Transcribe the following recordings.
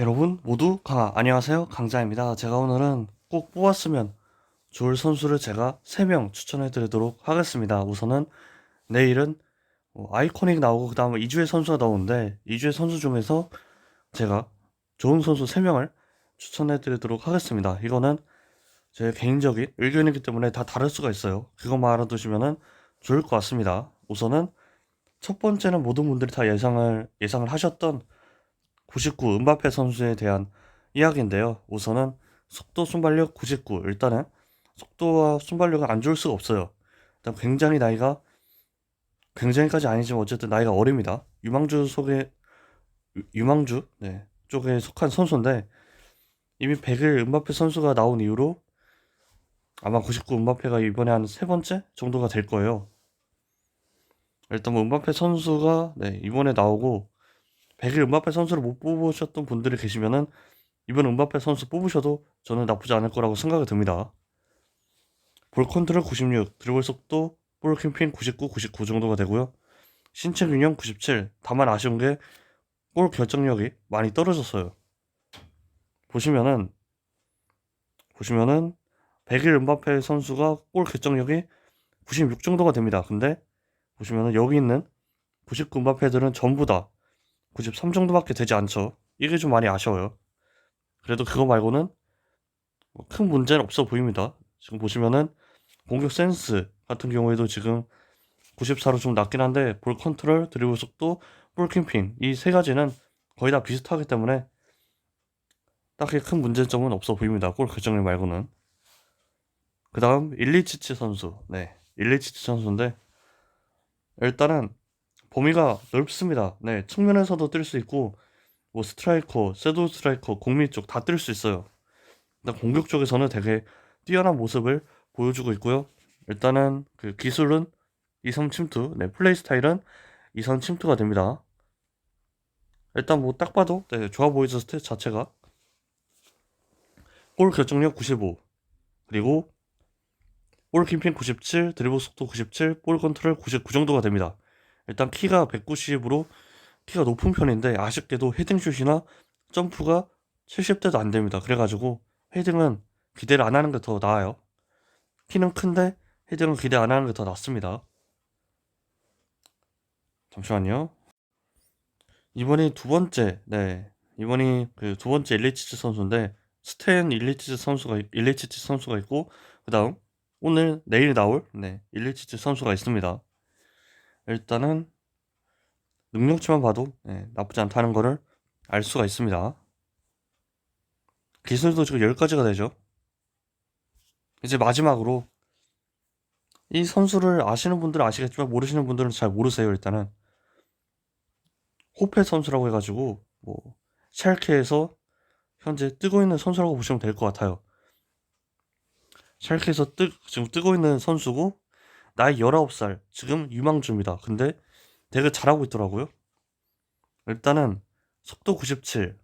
여러분 모두 강아 안녕하세요. 강자입니다. 제가 오늘은 꼭 뽑았으면 좋을 선수를 제가 3명 추천해 드리도록 하겠습니다. 우선은 내일은 어, 아이코닉 나오고 그 다음에 2주의 선수가 나오는데 2주의 선수 중에서 제가 좋은 선수 3명을 추천해 드리도록 하겠습니다. 이거는 제 개인적인 의견이기 때문에 다 다를 수가 있어요. 그것만 알아두시면 좋을 것 같습니다. 우선은 첫 번째는 모든 분들이 다 예상을 예상을 하셨던 99 은바페 선수에 대한 이야기인데요. 우선은 속도 순발력 99 일단은 속도와 순발력은 안 좋을 수가 없어요. 일단 굉장히 나이가 굉장히까지 아니지만 어쨌든 나이가 어립니다. 유망주 속에 유- 유망주 네, 쪽에 속한 선수인데 이미 100일 은바페 선수가 나온 이후로 아마 99 은바페가 이번에 한 세 번째 정도가 될 거예요. 일단 뭐 은바페 선수가 네, 이번에 나오고 100일 음바페 선수를 못 뽑으셨던 분들이 계시면은 이번 음바페 선수 뽑으셔도 저는 나쁘지 않을 거라고 생각이 듭니다. 볼 컨트롤 96, 드리블 속도, 볼 캠핑 99, 99 정도가 되고요. 신체 균형 97. 다만 아쉬운 게골 결정력이 많이 떨어졌어요. 보시면은 보시면은 100일 음바페 선수가 골 결정력이 96 정도가 됩니다. 근데 보시면은 여기 있는 99 음바페들은 전부 다 93 정도밖에 되지 않죠. 이게 좀 많이 아쉬워요. 그래도 그거 말고는 뭐큰 문제는 없어 보입니다. 지금 보시면은 공격 센스 같은 경우에도 지금 94로 좀 낮긴 한데 볼 컨트롤, 드리블 속도, 볼 캠핑 이 세 가지는 거의 다 비슷하기 때문에 딱히 큰 문제점은 없어 보입니다. 골 결정력 말고는. 그 다음 일리치치 선수. 네, 일리치치 선수인데 일단은 범위가 넓습니다. 네, 측면에서도 뛸수 있고, 뭐 스트라이커, 섀도우 스트라이커, 공미 쪽다뛸수 있어요. 일단 공격 쪽에서는 되게 뛰어난 모습을 보여주고 있고요. 일단은 그 기술은 2선 침투, 네, 플레이 스타일은 2선 침투가 됩니다. 일단 뭐 딱 봐도 네, 좋아 보이죠 스탯 자체가. 골 결정력 95, 그리고 볼 킴핑 97, 드리블 속도 97, 볼 컨트롤 99 정도가 됩니다. 일단 키가 190으로 키가 높은 편인데 아쉽게도 헤딩슛이나 점프가 70대도 안 됩니다. 그래가지고 헤딩은 기대를 안 하는 게 더 나아요. 키는 큰데 헤딩은 기대 안 하는 게 더 낫습니다. 잠시만요. 이번이 두 번째, 네. 이번이 그 두 번째 일리치치 선수인데 스텐 일리치치 선수가 일리치치 선수가 있고 그다음 오늘 내일 나올 네 일리치치 선수가 있습니다. 일단은 능력치만 봐도 네, 나쁘지 않다는 거를 알 수가 있습니다. 기술도 지금 10가지가 되죠. 이제 마지막으로 이 선수를 아시는 분들은 아시겠지만 모르시는 분들은 잘 모르세요. 일단은 호페 선수라고 해가지고 뭐 샬케에서 현재 뜨고 있는 선수라고 보시면 될 것 같아요. 샬케에서 뜨, 지금 뜨고 있는 선수고 나이 19살 지금 유망주입니다. 근데 되게 잘하고 있더라고요. 일단은 속도 97,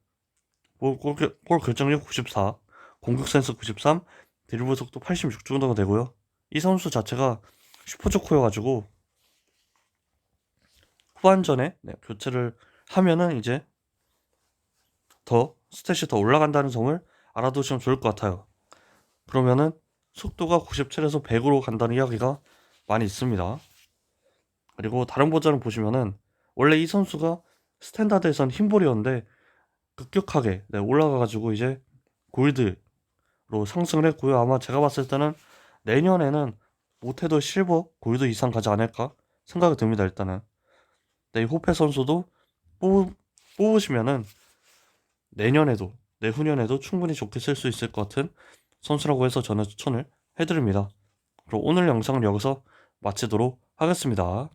볼, 골, 결- 골 결정력 94, 공격 센스 93, 드리블 속도 86 정도가 되고요. 이 선수 자체가 슈퍼조코여가지고 후반전에 네, 교체를 하면은 이제 더 스탯이 더 올라간다는 점을 알아두시면 좋을 것 같아요. 그러면은 속도가 97에서 100으로 간다는 이야기가 많이 있습니다. 그리고 다른 버전을 보시면은 원래 이 선수가 스탠다드에선 흰볼이었는데 급격하게 네, 올라가가지고 이제 골드로 상승을 했고요. 아마 제가 봤을 때는 내년에는 못해도 실버 골드 이상 가지 않을까 생각이 듭니다. 일단은 네, 이 호페 선수도 뽑, 뽑으시면은 내년에도 내후년에도 충분히 좋게 쓸 수 있을 것 같은 선수라고 해서 저는 추천을 해드립니다. 그럼 오늘 영상은 여기서 마치도록 하겠습니다.